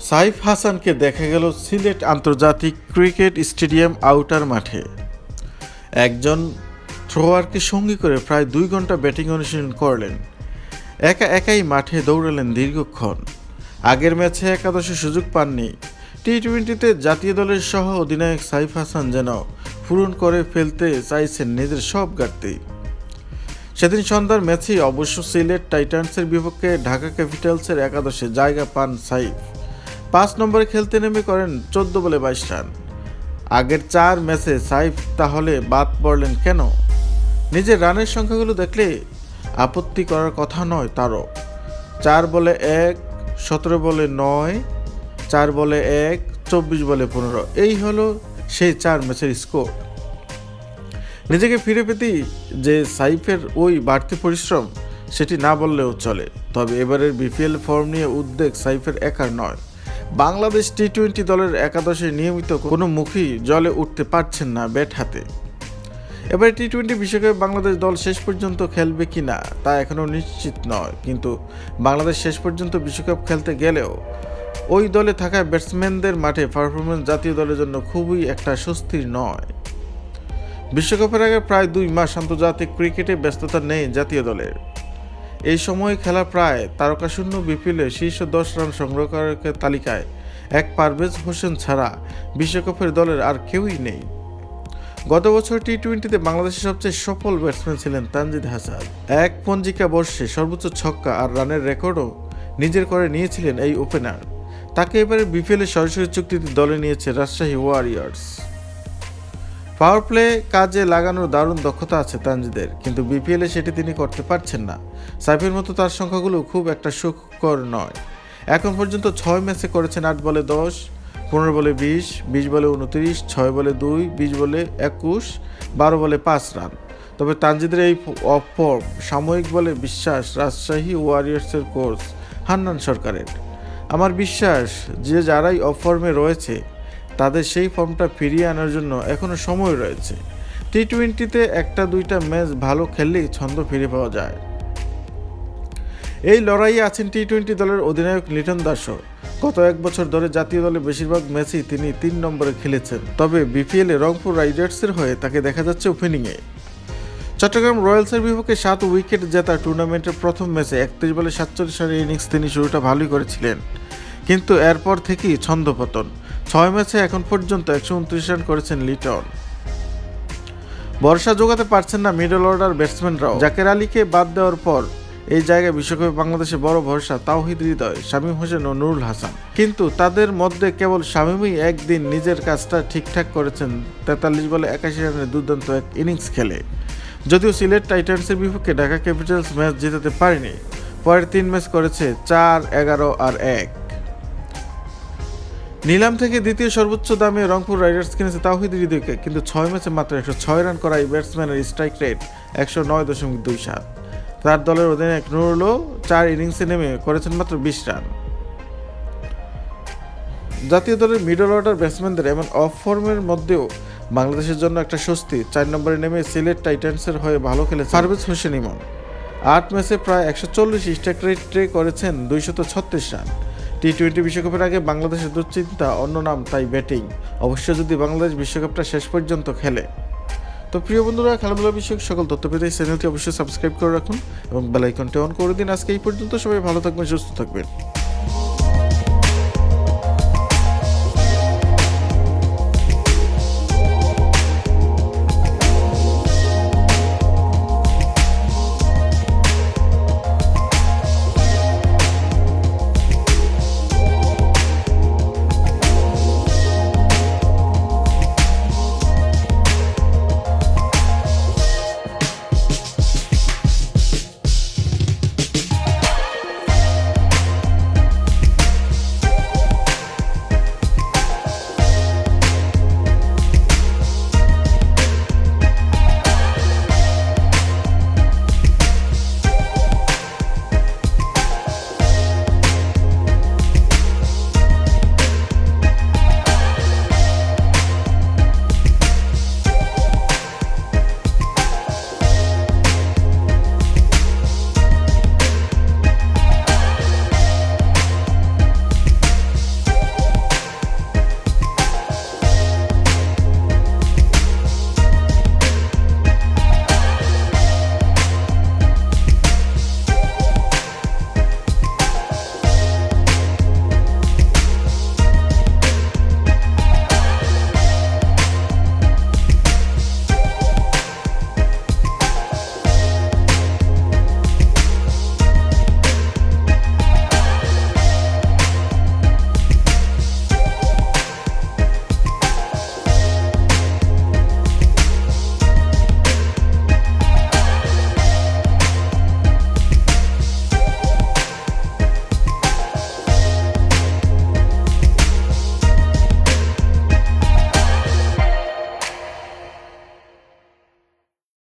সাইফ হাসানকে দেখা গেল সিলেট আন্তর্জাতিক ক্রিকেট স্টেডিয়াম আউটার মাঠে। একজন থ্রোয়ারকে সঙ্গী করে প্রায় দুই ঘণ্টা ব্যাটিং অনুশীলন করলেন। একা একাই মাঠে দৌড়ালেন দীর্ঘক্ষণ। আগের ম্যাচে একাদশে সুযোগ পাননি। টি টোয়েন্টিতে জাতীয় দলের সহ অধিনায়ক সাইফ হাসান যেন পূরণ করে ফেলতে চাইছেন নিজের সব ঘাটতি। সেদিন সন্ধ্যার ম্যাচেই অবশ্য সিলেট টাইটান্সের বিপক্ষে ঢাকা ক্যাপিটালসের একাদশে জায়গা পান সাইফ। পাঁচ নম্বরে খেলতে নেমে করেন চোদ্দ বলে বাইশ রান। আগের চার ম্যাচে সাইফ তাহলে বাদ পড়লেন কেন? নিজের রানের সংখ্যাগুলো দেখলে আপত্তি করার কথা নয় তারও। চার বলে এক, সতেরো বলে নয়, চার বলে এক, চব্বিশ বলে পনেরো। এই হলো সেই চার ম্যাচের স্কোর। নিজেকে ফিরে পেতেই যে সাইফের ওই বাড়তি পরিশ্রম, সেটি না বললেও চলে। তবে এবারের বিপিএল ফর্ম নিয়ে উদ্বেগ সাইফের একার নয়। বাংলাদেশ টি টোয়েন্টি দলের একাদশে নিয়মিত কোনো মুখী জলে উঠতে পারছেন না ব্যাট হাতে। এবার টি টোয়েন্টি বিশ্বকাপে বাংলাদেশ দল শেষ পর্যন্ত খেলবে কি না, তা এখনও নিশ্চিত নয়। কিন্তু বাংলাদেশ শেষ পর্যন্ত বিশ্বকাপ খেলতে গেলেও ওই দলে থাকা ব্যাটসম্যানদের মাঠে পারফরমেন্স জাতীয় দলের জন্য খুবই একটা স্বস্তির নয়। বিশ্বকাপের আগে প্রায় দুই মাস আন্তর্জাতিক ক্রিকেটে ব্যস্ততা নেই জাতীয় দলের। এই সময় খেলা প্রায় তারকাশূন্য বিপিএলে শীর্ষ দশ রান সংগ্রহকারকের তালিকায় এক পারভেজ হোসেন ছাড়া বিশ্বকাপের দলের আর কেউই নেই। গত বছর টি টোয়েন্টিতে বাংলাদেশের সবচেয়ে সফল ব্যাটসম্যান ছিলেন তানজিদ হাসান। এক পঞ্জিকা বর্ষে সর্বোচ্চ ছক্কা আর রানের রেকর্ডও নিজের করে নিয়েছিলেন এই ওপেনার। তাকে এবারে বিপিএলে সরাসরি চুক্তিতে দলে নিয়েছে রাজশাহী ওয়ারিয়ার্স। পাওয়ার প্লে কাজে লাগানোর দারুণ দক্ষতা আছে তানজিদের, কিন্তু বিপিএলে সেটি তিনি করতে পারছেন না। সাইফের মতো তার সংখ্যাগুলো খুব একটা সুখকর নয়। এখন পর্যন্ত ছয় ম্যাচে করেছেন আট বলে দশ, পনেরো বলে বিশ বিশ বলে উনত্রিশ, ছয় বলে দুই, বিশ বলে একুশ, বারো বলে পাঁচ রান। তবে তানজিদের এই অফ ফর্ম সাময়িক বলে বিশ্বাস রাজশাহী ওয়ারিয়ার্সের কোচ হান্নান সরকারের। আমার বিশ্বাস যে যারাই অফ ফর্মে রয়েছে তাদের সেই ফর্মটা ফিরিয়ে আনার জন্য এখনও সময় রয়েছে। টি টোয়েন্টিতে একটা দুইটা ম্যাচ ভালো খেললেই ছন্দ ফিরে পাওয়া যায়। এই লড়াইয়ে আছেন টি টোয়েন্টি দলের অধিনায়ক লিটন দাসও গত এক বছর ধরে জাতীয় দলে বেশিরভাগ ম্যাচেই তিনি তিন নম্বরে খেলেছেন। তবে বিপিএলে রংপুর রাইডার্সের হয়ে তাকে দেখা যাচ্ছে ওপেনিংয়ে। চট্টগ্রাম রয়্যালসের বিপক্ষে সাত উইকেট জেতা টুর্নামেন্টের প্রথম ম্যাচে একত্রিশ বলে সাতচল্লিশ রানের ইনিংস তিনি শুরুটা ভালোই করেছিলেন। কিন্তু এরপর থেকেই ছন্দপতন ছয় ম্যাচে এখন পর্যন্ত একশো উনত্রিশ রান করেছেন লিটন। ভরসা জোগাতে পারছেন না মিডল অর্ডার ব্যাটসম্যানরাও। জাকের আলীকে বাদ দেওয়ার পর এই জায়গায় বিশ্বকাপে বাংলাদেশে বড় ভরসা তাওহিদ হৃদয়, শামীম হোসেন ও নুরুল হাসান। কিন্তু তাদের মধ্যে কেবল শামীমই একদিন নিজের কাজটা ঠিকঠাক করেছেন তেতাল্লিশ বলে একাশি রানের দুর্দান্ত এক ইনিংস খেলে। যদিও সিলেট টাইটান্সের বিপক্ষে ঢাকা ক্যাপিটালস ম্যাচ জেতাতে পারেনি, পরের তিন ম্যাচ করেছে চার, এগারো আর এক। নিলাম থেকে দ্বিতীয় সর্বোচ্চ দামে রংপুর রাইডার্স কিনেছে তাওহিদ হৃদয়কে, কিন্তু ছয় ম্যাচে মাত্র একশো ছয় রান করা এই ব্যাটসম্যানের স্ট্রাইক রেট একশো নয় দশমিক দুই সাত। তার দলের অধিনায়ক নুরুলও চার ইনিংসে নেমে করেছেন মাত্র বিশ রান। জাতীয় দলের মিডল অর্ডার ব্যাটসম্যানদের এমন অফ ফর্মের মধ্যেও বাংলাদেশের জন্য একটা স্বস্তি। চার নম্বরে নেমে সিলেট টাইটান্সের হয়ে ভালো খেলেছে পারভেজ হোসেন ইমন। আট ম্যাচে প্রায় একশো চল্লিশ স্ট্রাইক রেটে করেছেন দুইশত ছত্রিশ রান। টি টোয়েন্টি বিশ্বকাপের আগে বাংলাদেশের দুশ্চিন্তা, অন্য নাম তাই ব্যাটিং। অবশ্য যদি বাংলাদেশ বিশ্বকাপটা শেষ পর্যন্ত খেলে। তো প্রিয় বন্ধুরা, খেলাধুলা বিষয়ক সকল তথ্য পেতে চ্যানেলটি অবশ্যই সাবস্ক্রাইব করে রাখুন এবং বেলাইকনটি অন করে দিন। আজকে এই পর্যন্ত সবাই ভালো থাকবেন, সুস্থ থাকবেন।